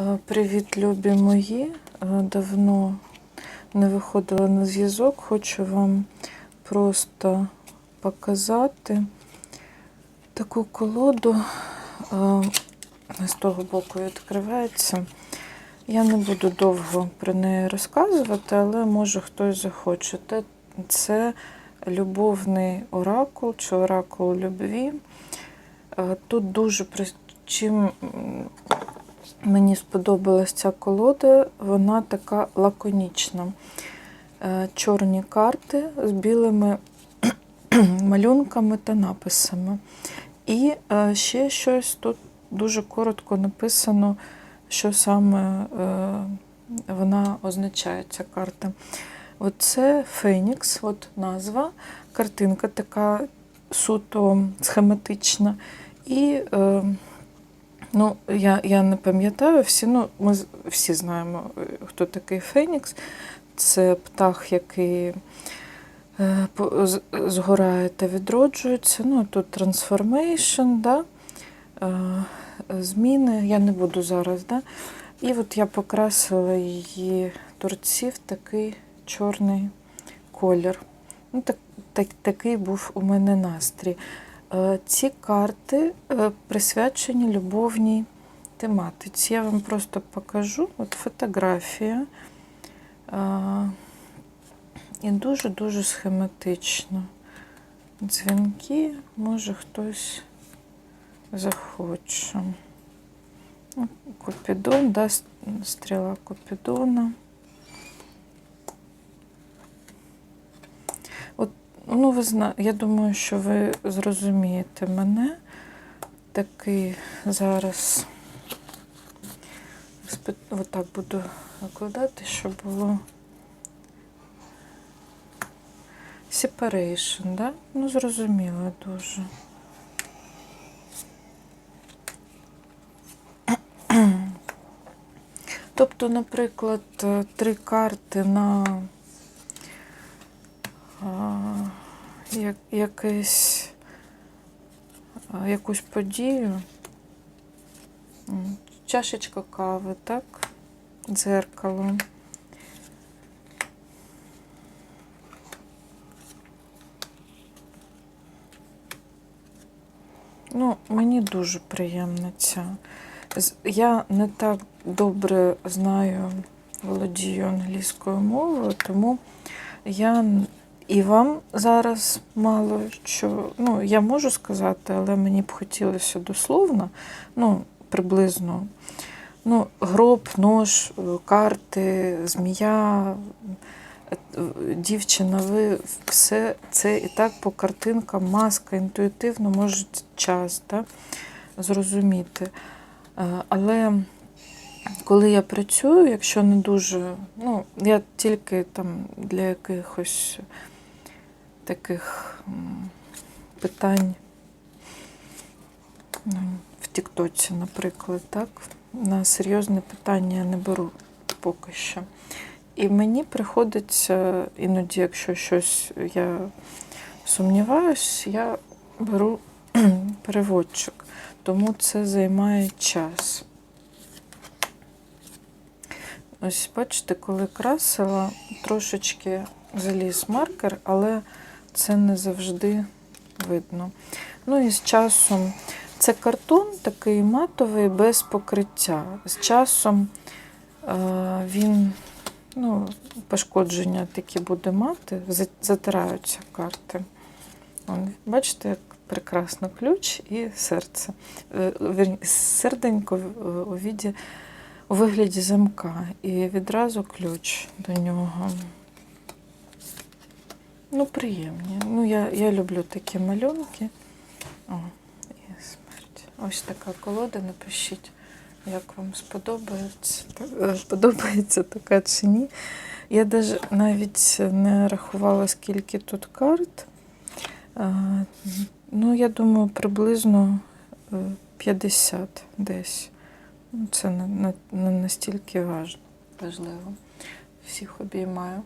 Е, Привіт, любі мої. Е, Давно не виходила на зв'язок. Хочу вам просто показати таку колоду. Е, З того боку відкривається. Я не буду довго про неї розказувати, але може хтось захоче. Це любовний оракул чи оракул любві. Тут дуже чим мені сподобалась ця колода, вона така лаконічна. Е, Чорні карти з білими малюнками та написами. І е, ще щось тут дуже коротко написано, що саме е, вона означає, ця карта. Оце Фенікс, от назва, картинка така суто схематична. І ну, я, я не пам'ятаю, всі, ну, ми всі знаємо, е, хто такий Фенікс. Це птах, який е, згорає та відроджується. Ну, тут трансформейшн, да? е, зміни. Я не буду зараз. Да? І от я покрасила її торці в такий чорний колір. Ну, так, так, такий був у мене настрій. Е, Ці карти е, присвячені любовній тематиці. Я вам просто покажу. От фотографія. Е, І дуже-дуже схематично. Дзвінки, може хтось захоче. Ну, Купідон, да, стріла Купідона. От, ну, ви зна... Я думаю, що ви зрозумієте мене. Такий зараз отак буду накладати, щоб було separation, да? Ну, зрозуміло дуже. Тобто, наприклад, три карти на як, якесь, якусь подію. Чашечка кави, так? Дзеркало. Ну, мені дуже приємна ця. Я не так добре знаю, володію англійською мовою, тому я і вам зараз мало що. Ну, я можу сказати, але мені б хотілося дословно, ну, приблизно. Ну, гроб, нож, е, карти, змія, е, дівчина, ви все це і так по картинкам, маска, інтуїтивно може час да, зрозуміти. Е, Але коли я працюю, якщо не дуже, ну, я тільки там для якихось таких питань ну, в Тіктоці, наприклад, так, на серйозне питання я не беру поки що. І мені приходиться іноді, якщо щось я сумніваюсь, я беру переводчик, тому це займає час. Ось бачите, коли красила, трошечки заліз маркер, але це не завжди видно. Ну і з часом це картон такий матовий без покриття. З часом е, він ну, пошкодження такі буде мати, затираються карти. Бачите, як прекрасно ключ і серце. Е, Серденько е, у, віді, у вигляді замка. І відразу ключ до нього. Ну, приємні. Ну, я, я люблю такі малюнки. О, і смерть. Ось така колода. Напишіть, як вам сподобається. Та- е, така чи ні. Я навіть не рахувала, скільки тут карт. Ну, я думаю, приблизно е, 50 десь. Ну, Це не, настільки важ- важливо. Всіх обіймаю.